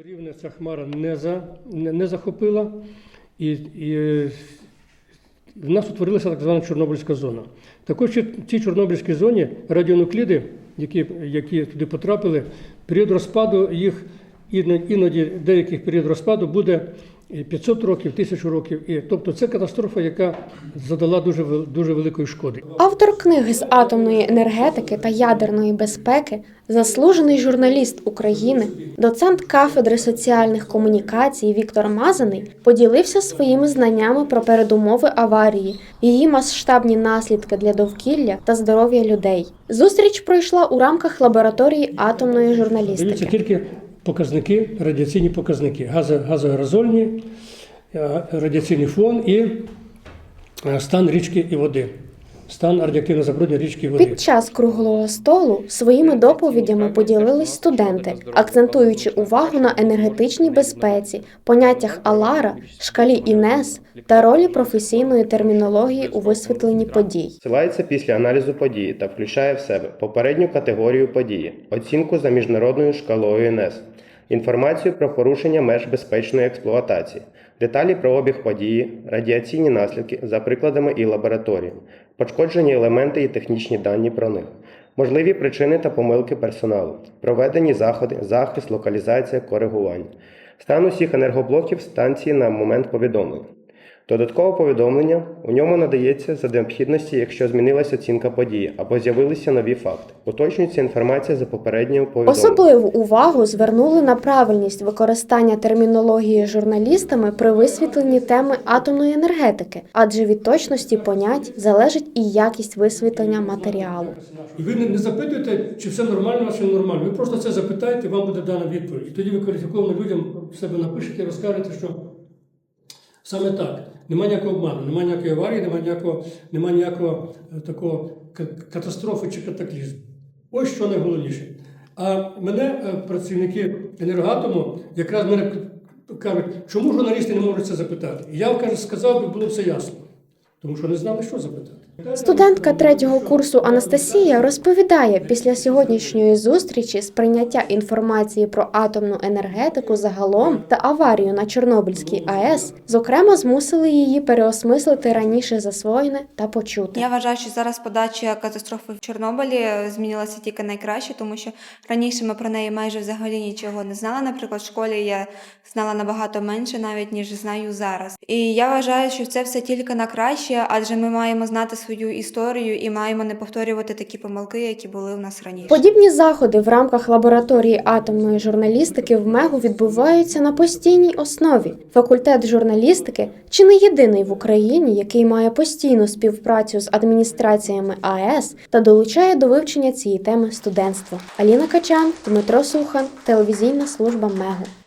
Все рівно ця хмара не, за, не, не захопила, і, і е, в нас утворилася так звана Чорнобильська зона. Також в цій Чорнобильській зоні радіонукліди, які, які туди потрапили, період розпаду їх іно- іноді деяких період розпаду буде 500 років, 1000 років. І, тобто це катастрофа, яка задала дуже, дуже великої шкоди. Автор книги з атомної енергетики та ядерної безпеки, заслужений журналіст України, доцент кафедри соціальних комунікацій Віктор Мазаний поділився своїми знаннями про передумови аварії, її масштабні наслідки для довкілля та здоров'я людей. Зустріч пройшла у рамках лабораторії атомної журналістики. тільки показники, радіаційні показники, газоерозольні, е, радіаційний фон і е, стан річки і води, стан радіоактивного забруднення річки води. Під час круглого столу своїми доповідями поділились студенти, акцентуючи увагу на енергетичній безпеці, поняттях Алара, шкалі Інес та ролі професійної термінології у висвітленні подій. Силається після аналізу події та включає в себе попередню категорію події, оцінку за міжнародною шкалою НС, інформацію про порушення меж безпечної експлуатації, деталі про обіг події, радіаційні наслідки за прикладами і лабораторії, пошкоджені елементи і технічні дані про них, можливі причини та помилки персоналу, проведені заходи, захист, локалізація, коригування, стан усіх енергоблоків станції на момент повідомлення. Додаткове повідомлення у ньому надається за необхідності, якщо змінилася оцінка події або з'явилися нові факти. Уточнюється інформація за попереднім повідомленням. Особливу увагу звернули на правильність використання термінології журналістами при висвітленні теми атомної енергетики, адже від точності понять залежить і якість висвітлення матеріалу. І ви не, запитуєте, чи все нормально, чи не нормально. Ви просто це запитаєте, вам буде дана відповідь. І тоді ви кваліфікованим людям в себе напишете і розкажете, що саме так. Нема ніякого обману, нема ніякої аварії, нема ніякого, нема ніякого е, такого катастрофи чи катаклізму. Ось що найголовніше. А мене е, працівники енергатому якраз мене кажуть, чому журналісти не можуть це запитати? І я кажу, сказав би, було все ясно. Тому що не знали, що запитати. Студентка третього курсу Анастасія розповідає, після сьогоднішньої зустрічі сприйняття інформації про атомну енергетику загалом та аварію на Чорнобильській АЕС, зокрема, змусили її переосмислити раніше засвоєне та почути. Я вважаю, що зараз подача катастрофи в Чорнобилі змінилася тільки найкраще, тому що раніше ми про неї майже взагалі нічого не знали. Наприклад, в школі я знала набагато менше, навіть ніж знаю зараз. І я вважаю, що це все тільки на краще, адже ми маємо знати свою історію і маємо не повторювати такі помилки, які були у нас раніше. Подібні заходи в рамках лабораторії атомної журналістики в МЕГУ відбуваються на постійній основі. Факультет журналістики чи не єдиний в Україні, який має постійну співпрацю з адміністраціями АЕС та долучає до вивчення цієї теми студентство. Аліна Качан, Дмитро Сухан, телевізійна служба МЕГУ.